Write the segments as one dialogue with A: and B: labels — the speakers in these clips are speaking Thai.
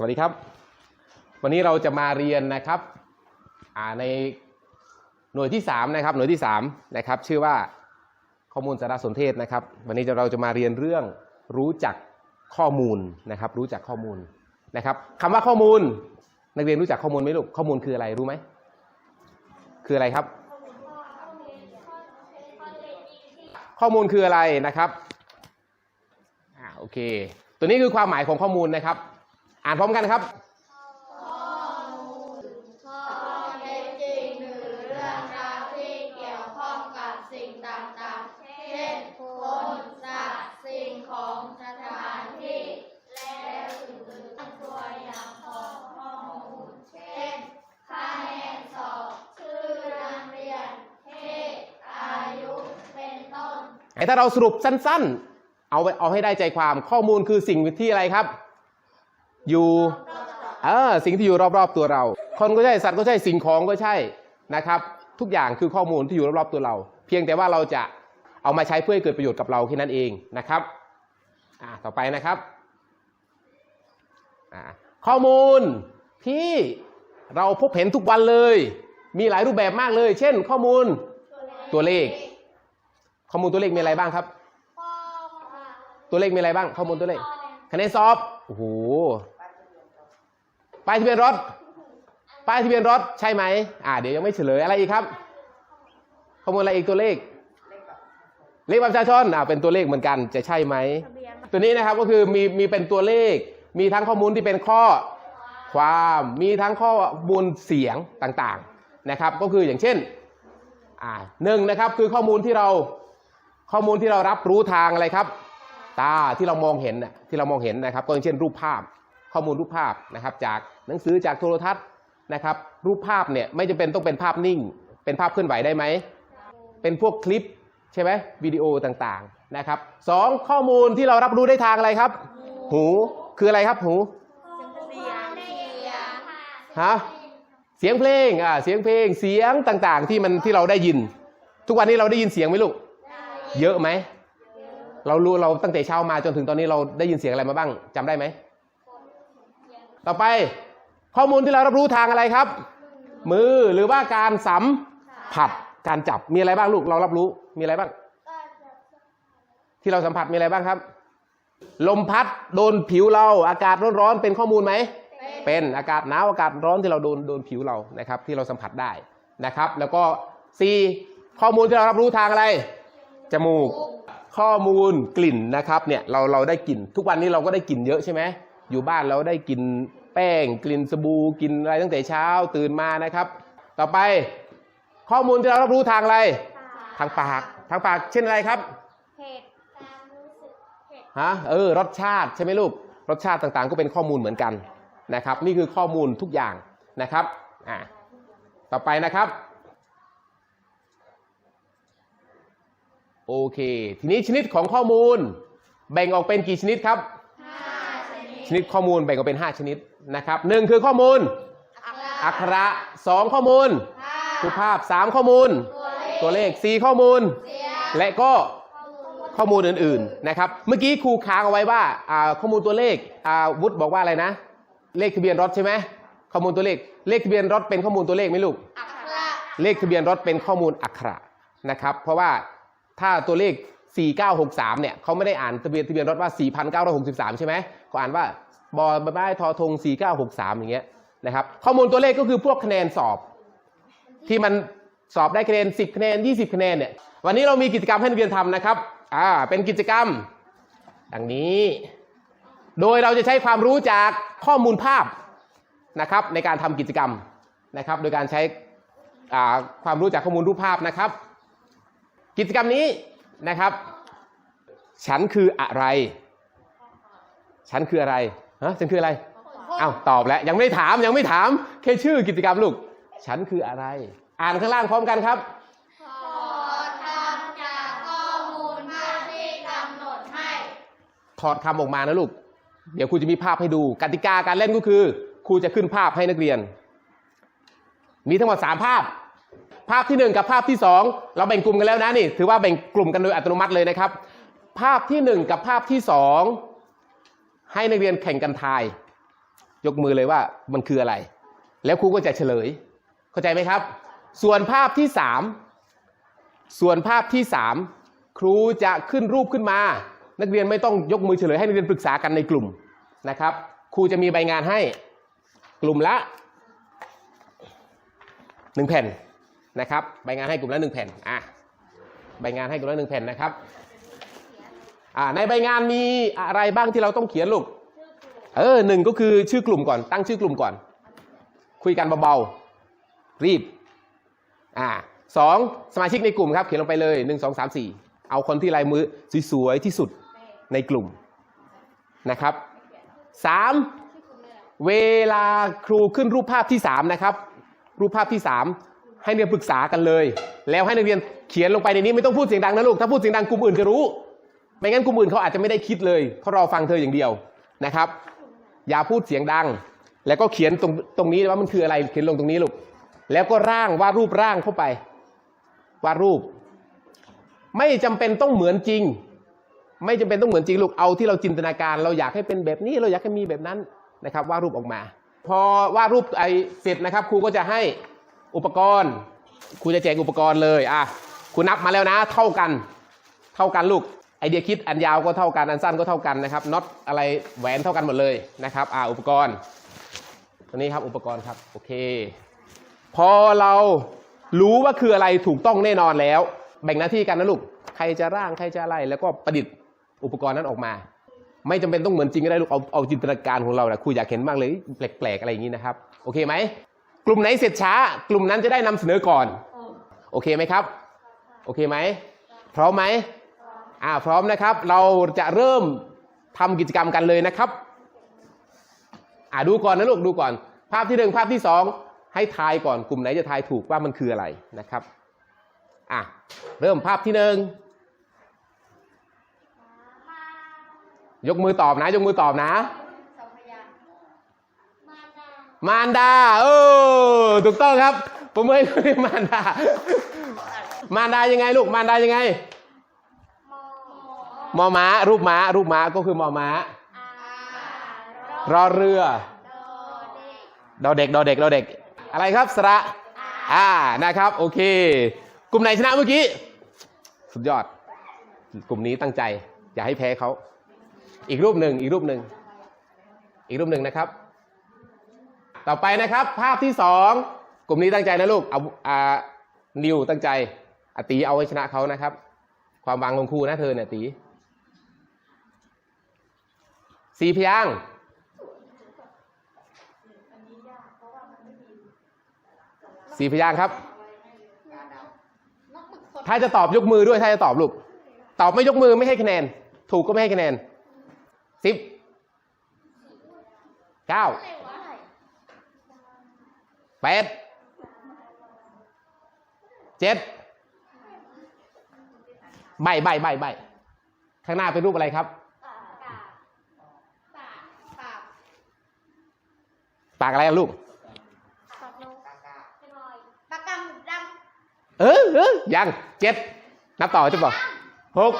A: สวัสดีครับ วันนี้เราจะมาเรียนนะครับในหน่วยที่3นะครับหน่วยที่3นะครับชื่อว่าข้อมูลสารสนเทศนะครับ วันนี้เราจะมาเรียนเรื่องรู้จักข้อมูลนะครับ รู้จักข้อมูลนะครับคำว่าข้อมูล นักเรียนรู้จักข้อมูลไหมลูกข้อมูลคืออะไรรู้ไหมคืออะไรครับ ข้อมูลคืออะไรนะครับอ่าโอเค ตัวนี้คือความหมายของข้อมูลนะครับ อ่านพร้อมกันครับ
B: ข้อเท็จจริงหรือเรื่องราวที่เกี่ยวข้องกับสิ่งต่างๆเช่นคนสัตว์สิ่งของสถานที่และอื่นๆตัวอย่างของข้อมูลเช่นคะแนนสอบชื่อนักเรียนเพศอายุเป็นต้น
A: ไอ้ถ้าเราสรุปสั้น ๆ เอาไว้เอาให้ได้ใจความข้อมูลคือสิ่งที่อะไรครับ อยู่เออสิ่งที่อยู่รอบๆตัวเรา คนก็ใช่สัตว์ก็ใช่สิ่งของก็ใช่นะครับ ทุกอย่างคือข้อมูลที่อยู่รอบๆตัวเรา เพียงแต่ว่าเราจะเอามาใช้เพื่อให้เกิดประโยชน์กับเราแค่นั้นเองนะครับอ่าต่อไปนะครับอ่าข้อมูลที่เราพบเห็นทุกวันเลย มีหลายรูปแบบมากเลย เช่น ข้อมูลตัวเลข ข้อมูลตัวเลขมีอะไรบ้างครับ ตัวเลขมีอะไรบ้าง ข้อมูลตัวเลขคะแนนสอบโอ้โห ป้ายทะเบียนรถ ป้ายทะเบียนรถใช่ไหมอ่าเดี๋ยวยังไม่เฉลยอะไรอีกครับ ข้อมูลอะไรอีกตัวเลข เลขบัตรประชาชนอ่าเป็นตัวเลขเหมือนกันจะใช่ไหม ตัวนี้นะครับก็คือมีมีเป็นตัวเลข มีทั้งข้อมูลที่เป็นข้อความมีทั้งข้อมูลเสียงต่างๆนะครับ ก็คืออย่างเช่นอ่าหนึ่งนะครับคือข้อมูลที่เราข้อมูลที่เรารับรู้ทางอะไรครับ ตาที่เรามองเห็นน่ะที่เรามองเห็นนะครับ ก็อย่างเช่นรูปภาพข้อมูลรูปภาพนะครับจาก หนังสือจากโทรทัศน์นะครับ รูปภาพเนี่ยไม่จำเป็นต้องเป็นภาพนิ่ง เป็นภาพเคลื่อนไหวได้ไหม เป็นพวกคลิปใช่ไหมวิดีโอต่างๆนะครับสองข้อมูลที่เรารับรู้ได้ทางอะไรครับ หูคืออะไรครับหูฮะเสียงเพลงอ่าเสียงเพลงเสียงต่างๆ ที่มันที่เราได้ยิน ทุกวันนี้เราได้ยินเสียงไหมลูกเยอะไหมเรารู้เราตั้งแต่เช้ามาจนถึงตอนนี้เราได้ยินเสียงอะไรมาบ้างจำได้ไหม ต่อไป ข้อมูลที่เรารับรู้ทางอะไรครับ มือหรือว่าการสัมผัสการจับมีอะไรบ้างลูกเรารับรู้มีอะไรบ้าง ที่เราสัมผัสมีอะไรบ้างครับ ลมพัดโดนผิวเรา อากาศร้อนๆเป็นข้อมูลไหมเป็นอากาศหนาวอากาศร้อนที่เราโดนโดนผิวเรานะครับ ที่เราสัมผัสได้นะครับ แล้วก็ C ข้อมูลที่เรารับรู้ทางอะไรจมูกข้อมูลกลิ่นนะครับเนี่ยเราเราได้กลิ่น ทุกวันนี้เราก็ได้กลิ่นเยอะใช่ไหมอยู่บ้านเราได้กลิ่นแป้ง กลิ่นสบู่กลิ่นอะไรตั้งแต่เช้าตื่นมานะครับ ต่อไปข้อมูลที่เรารับรู้ทางอะไร ทางปาก ทางปากเช่นอะไรครับ
B: เหตุการรู้สึกเหตุ
A: ฮะเออรสชาติใช่ไหมลูกรสชาติต่างๆ ก็เป็นข้อมูลเหมือนกันนะครับ นี่คือข้อมูลทุกอย่างนะครับอ่าต่อไปนะครับ โอเค ทีนี้ชนิดของข้อมูล แบ่งออกเป็นกี่ชนิดครับ ชนิดข้อมูลแบ่งออกเป็น 5 ชนิดนะครับหนึ่งคือข้อมูล อักขระสองข้อมูลรูปภาพสามข้อมูล ตัวเลขสี่ข้อมูล และก็ข้อมูลอื่นๆนะครับ เมื่อกี้ครูค้างเอาไว้ว่าอ่าข้อมูลตัวเลขอ่าวุฒิบอกว่าอะไรนะ เลขทะเบียนรถใช่ไหมข้อมูลตัวเลข เลขทะเบียนรถเป็นข้อมูลตัวเลขไหมลูก
B: อักขระ
A: เลขทะเบียนรถเป็นข้อมูลอักขระนะครับ เพราะว่าถ้าตัวเลข 4963 เนี่ยเขาไม่ได้อ่านทะเบียนทะเบียนรถว่า 4,963 ใช่ไหมเขาอ่านว่าบอใบไม้ทอทง 4963 อย่างเงี้ยนะครับข้อมูลตัวเลขก็คือพวกคะแนนสอบ ที่มันสอบได้คะแนน 10 คะแนน 20 คะแนนเนี่ยวันนี้เรามีกิจกรรมให้นักเรียนทำนะครับอ่าเป็นกิจกรรมดังนี้ โดยเราจะใช้ความรู้จากข้อมูลภาพนะครับในการทำกิจกรรมนะครับ โดยการใช้อ่าความรู้จากข้อมูลรูปภาพนะครับ กิจกรรมนี้ นะครับ ฉันคืออะไร ฉันคืออะไรฮะฉันคืออะไรอ้าวตอบแล้ว ยังไม่ได้ถามยังไม่ถาม แค่ชื่อกิจกรรมลูก ฉันคืออะไร อ่านข้างล่างพร้อมกันครับ
B: ขอทำจากข้อมูลภาพที่กำหนดให้
A: ถอดคำออกมานะลูก เดี๋ยวครูจะมีภาพให้ดู กติกาการเล่นก็คือครูจะขึ้นภาพให้นักเรียน มีทั้งหมดสามภาพ ภาพที่หนึ่งกับภาพที่สองเราแบ่งกลุ่มกันแล้วนะนี่ ถือว่าแบ่งกลุ่มกันโดยอัตโนมัติเลยนะครับ ภาพที่หนึ่งกับภาพที่สองให้นักเรียนแข่งกันทาย ยกมือเลยว่ามันคืออะไร แล้วครูก็จะเฉลย เข้าใจไหมครับ ส่วนภาพที่สามส่วนภาพที่สามครูจะขึ้นรูปขึ้นมา นักเรียนไม่ต้องยกมือเฉลยให้นักเรียนปรึกษากันในกลุ่มนะครับ ครูจะมีใบงานให้กลุ่มละหนึ่งแผ่น นะครับใบงานให้กลุ่มละหนึ่งแผ่นอะใบงานให้กลุ่มละหนึ่งแผ่นนะครับอ่าในใบงานมีอะไรบ้างที่เราต้องเขียนลูกเออหนึ่งก็คือชื่อกลุ่มก่อน ตั้งชื่อกลุ่มก่อน คุยกันเบาๆรีบอ่าสองสมาชิกในกลุ่มครับ เขียนลงไปเลยหนึ่งสองสามสี่เอาคนที่ลายมือสวยๆที่สุดในกลุ่มนะครับสามเวลาครูขึ้นรูปภาพที่สามนะครับ รูปภาพที่สาม ให้เรียนปรึกษากันเลย แล้วให้นักเรียนเขียนลงไปในนี้ไม่ต้องพูดเสียงดังนะลูกถ้าพูดเสียงดังกลุ่มอื่นจะรู้ ไม่งั้นกลุ่มอื่นเขาอาจจะไม่ได้คิดเลยเขารอฟังเธออย่างเดียวนะครับ อย่าพูดเสียงดัง แล้วก็เขียนตรงตรงนี้ว่ามันคืออะไรเขียนลงตรงนี้ลูกแล้วก็ร่างวาดรูปร่างเข้าไปวาดรูป ไม่จำเป็นต้องเหมือนจริง ไม่จำเป็นต้องเหมือนจริงลูกเอาที่เราจินตนาการ เราอยากให้เป็นแบบนี้เราอยากให้มีแบบนั้นนะครับวาดรูปออกมา พอวาดรูปไอเสร็จนะครับ ครูก็จะให้ อุปกรณ์ครูจะแจกอุปกรณ์เลยอะครูนับมาแล้วนะ เท่ากัน เท่ากันลูกไอเดียคิดอันยาวก็เท่ากันอันสั้นก็เท่ากันนะครับน็อตอะไรแหวนเท่ากันหมดเลยนะครับ อ่าอุปกรณ์ตัวนี้ครับอุปกรณ์ครับโอเค พอเรารู้ว่าคืออะไรถูกต้องแน่นอนแล้ว แบ่งหน้าที่กันนะลูกใครจะร่างใครจะอะไรแล้วก็ประดิษฐ์อุปกรณ์นั้นออกมา ไม่จำเป็นต้องเหมือนจริงก็ได้ลูกเอาเอาจินตนาการของเราแหละครูอยากเห็นมากเลยแปลกๆอะไรอย่างนี้นะครับ โอเคไหม กลุ่มไหนเสร็จช้า กลุ่มนั้นจะได้นำเสนอก่อน โอเคไหมครับ โอเคไหม พร้อมไหมอ่าพร้อมนะครับ เราจะเริ่มทำกิจกรรมกันเลยนะครับ อ่าดูก่อนนะลูกดูก่อน ภาพที่หนึ่งภาพที่สองให้ทายก่อนกลุ่มไหนจะทายถูกว่ามันคืออะไรนะครับ อะเริ่มภาพที่หนึ่งยกมือตอบนะ ยกมือตอบนะ
B: สองพยางค์มาดา มา
A: รดาเออถูกต้องครับ ผมไม่เคยมารดา มารดายังไงลูก มารดายังไง
B: มอ
A: ม้า รูปม้า รูปม้าก็คือมอม้า
B: ร
A: อเรือ
B: ดอเด็ก
A: ดอเด็ก ดอเด็ก ดอเด็ก อะไรครับสระ อ่า นะครับ โอเค กลุ่มไหนชนะเมื่อกี้ สุดยอด กลุ่มนี้ตั้งใจ อย่าให้แพ้เขา อีกรูปหนึ่ง อีกรูปหนึ่ง อีกรูปหนึ่งนะครับ ต่อไปนะครับ ภาพที่สองกลุ่มนี้ตั้งใจนะลูกเอาอ่านิวตั้งใจอตีเอาไว้ชนะเขานะครับ ความวังของครูนะเธอเนี่ยตีสีพยางสีพยางครับ ถ้าจะตอบยกมือด้วยถ้าจะตอบลูกตอบไม่ยกมือไม่ให้คะแนน ถูกก็ไม่ให้คะแนนสิบเก้า แปดเจ็ดใบใบใบใบข้างหน้าเป็นรูปอะไรครับ
B: ปากปาก
A: อะไรลูก
B: ปากกปากกาเอยปากกาหมึกดำ
A: เออเออยังเจ็ดนับต่อจะบอกหก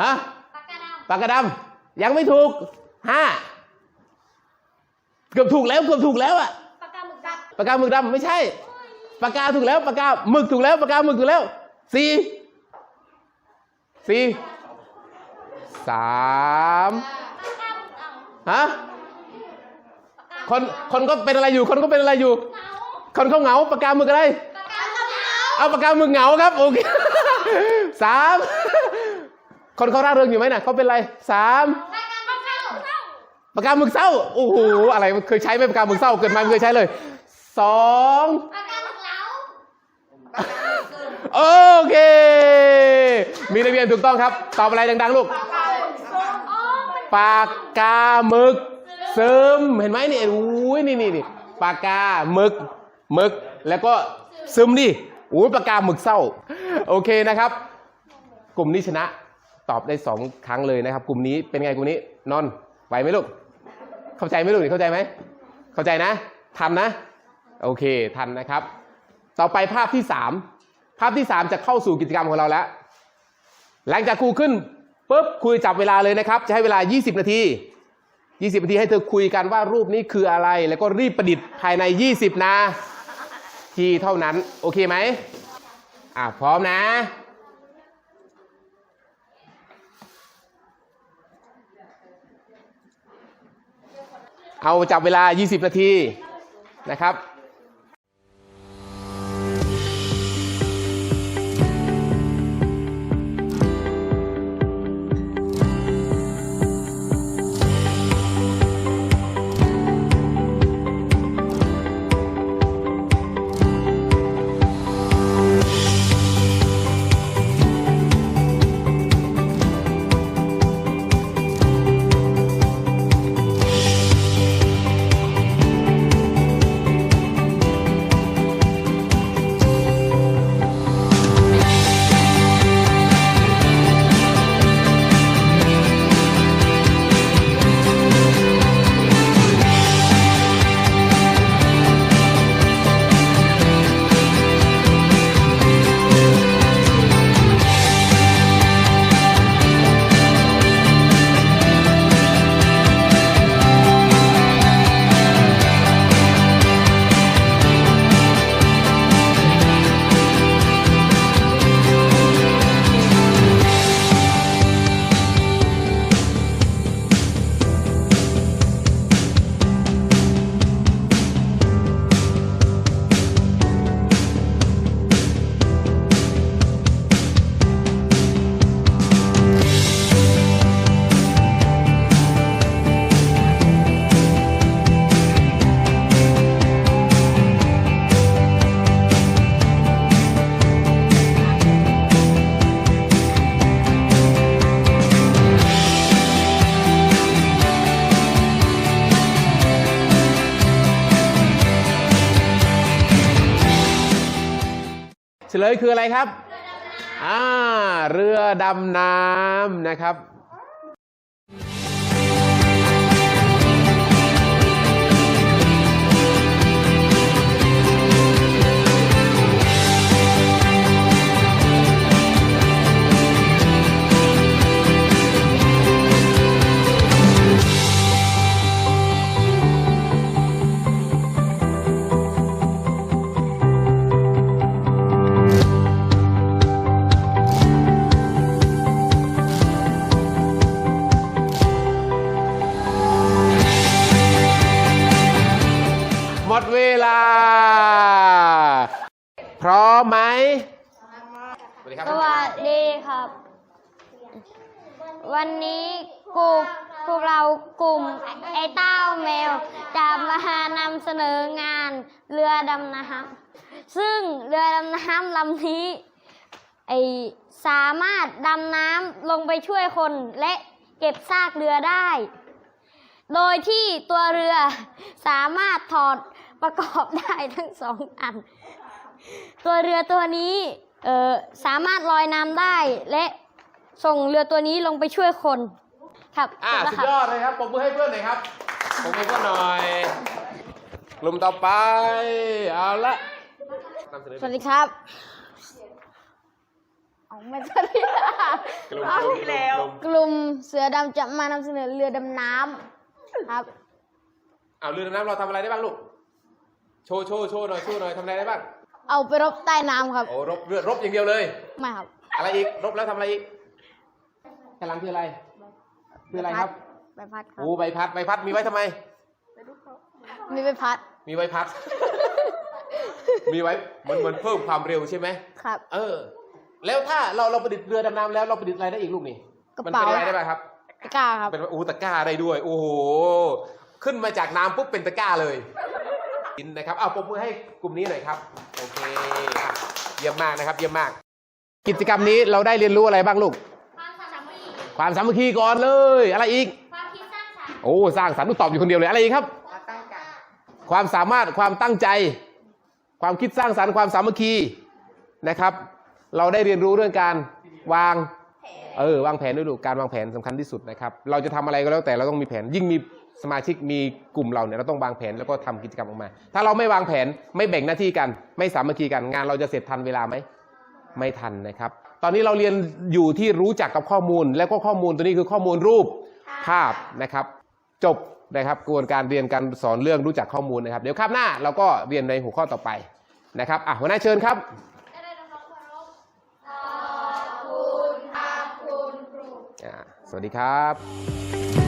A: ฮะ
B: ปากกาดำ
A: ปากกระดำยังไม่ถูกห้าเกือบถูกแล้วเกือบถูกแล้วอะ
B: ปากกาหมึกดำ
A: ปากกาหมึกดำไม่ใช่ปากกาถูกแล้วปากกาหมึกถูกแล้วปากกาหมึกถูกแล้วสี่สี่สาม
B: ปากกาหมึกดำ
A: ฮะคนคนก็เป็นอะไรอยู่ คนก็เป็นอะไรอยู่
B: เหงา
A: คนเขาเหงาปากกาหมึกอะไร
B: ปากกาเหงา
A: เอาปากกาหมึกเหงาครับโอเคสามคนเขาร่าเริงอยู่ไหมน่ะเขาเป็นอะไรสาม
B: ปากกาปากกาหมึกเศร้า
A: ปากกาหมึกเศร้า โอ้โห อะไรมันเคยใช้ไหมปากกาหมึกเศร้า เกิดมาไม่เคยใช้เลย สอง
B: ปากกาหมึกเหลา
A: โอเค มีนักเรียนถูกต้องครับ ตอบอะไรดังๆ ลูก
B: ปากกาหมึกส้มอ๋อมัน
A: ปากกาหมึก ซึม เห็นไหมนี่อุ้ยนี่นี่นี่ปากกาหมึกหมึก แล้วก็ซึมดิอุ้ยปากกาหมึกเศร้า โอเคนะครับ กลุ่มนี้ชนะ ตอบได้สองครั้งเลยนะครับ กลุ่มนี้เป็นไงกลุ่มนี้นอนไหวไหมลูก เข้าใจไหมลูกเข้าใจไหม เข้าใจนะทันนะ โอเคทันนะครับ ต่อไปภาพที่สามภาพที่สามจะเข้าสู่กิจกรรมของเราแล้ว หลังจากครูขึ้นปุ๊บครูจับเวลาเลยนะครับ จะให้เวลา 20 นาที 20 นาทีให้เธอคุยกันว่ารูปนี้คืออะไร แล้วก็รีบประดิษฐ์ภายใน 20 นาทีเท่านั้น โอเคไหมอะพร้อมนะเอาจับเวลา 20 นาทีนะครับ เฉลยคืออะไรครับ อ่า เรือดำน้ำนะครับ สวัสดีครับ
C: สวัสดีครับ วันนี้กลุ่มพวกเรากลุ่มไอ้เต้าแมวจะมานำเสนองานเรือดำน้ำซึ่งเรือดำน้ำลำนี้ไอสามารถดำน้ำลงไปช่วยคนและเก็บซากเรือได้ โดยที่ตัวเรือสามารถถอดประกอบได้ทั้งสองอัน ตัวเรือตัวนี้เอ่อสามารถลอยน้ำได้และส่งเรือตัวนี้ลงไปช่วยคน ครับ
A: อ่า
C: จบแล้ว
A: สุ
C: ค
A: ด
C: รับ
A: ยอดเลยครับปมมือให้เพื่อนหน่อยครับปมมือเพื่อนหน่อยกลุ่มต่อไป เอาละนำเสนอ
C: สวัสดีครับเอาไม่สวัสดี
A: กลุ่มกลุ่มกลุ่ม
C: กลุ่มเสือดำจะมานำเสนอเรือดำน้ำครับ
A: เอาเรือดำน้ำเราทำอะไรได้บ้างลูก โชว์โชว์โชว์หน่อยโชว์หน่อยทำอะไรได้บ้าง
C: เอาไปรบใต้น้ำครับ
A: โอ้รบเรือรบอย่างเดียวเลย
C: ไม่ครับ
A: อะไรอีกรบแล้วทำอะไรอีกกำลังคืออะไร คืออะไรครับ
C: ใบพัดครับ
A: โอ้ใบพัดใบพัดมีไว้ทำไม
C: มีใบพัด
A: มีไว้พัด มีไว้มันมันเพิ่มความเร็วใช่ไหม
C: ครับ
A: เออ แล้วถ้าเราเราประดิษฐ์เรือดำน้ำแล้วเราประดิษฐ์อะไรได้อีกลูกนี่
C: กระ
A: มัน
C: เป๋า
A: เป็นอะไรได้บ้างครับ
C: ตะกร้าครับ
A: เป็นอูตะกร้าได้ด้วย โอ้โห ขึ้นมาจากน้ำปุ๊บเป็นตะกร้าเลย อินนะครับเอาปรบมือให้กลุ่มนี้หน่อยครับ โอเคอะเยี่ยมมากนะครับ เยี่ยมมาก กิจกรรมนี้เราได้เรียนรู้อะไรบ้างลูก
B: ความสามัคคี
A: ความสามัคคีก่อนเลย อะไรอีก
B: ความคิดสร้างสรรค์
A: โอ้สร้างสรรค์ลูกตอบอยู่คนเดียวเลยอะไรอีกครับ ความสามารถความตั้งใจ ความคิดสร้างสรรค์ความสามัคคีนะครับ เราได้เรียนรู้เรื่องการวางเออวางแผนด้วยลูกการวางแผนสำคัญที่สุดนะครับ เราจะทำอะไรก็แล้วแต่เราต้องมีแผนยิ่งมี สมาชิกมีกลุ่มเราเนี่ยเราต้องวางแผนแล้วก็ทำกิจกรรมออกมา ถ้าเราไม่วางแผนไม่แบ่งหน้าที่กัน ไม่สามัคคีกันงานเราจะเสร็จทันเวลาไหมไม่ทันนะครับ ตอนนี้เราเรียนอยู่ที่รู้จักกับข้อมูล แล้วก็ข้อมูลตัวนี้คือข้อมูลรูปภาพนะครับ จบนะครับกระบวนการเรียนการสอนเรื่องรู้จักข้อมูลนะครับ เดี๋ยวคาบหน้าเราก็เรียนในหัวข้อต่อไปนะครับอะหัวหน้าเชิญครับ
B: ขอบคุณค่ะคุณครู
A: อ่าสวัสดีครับ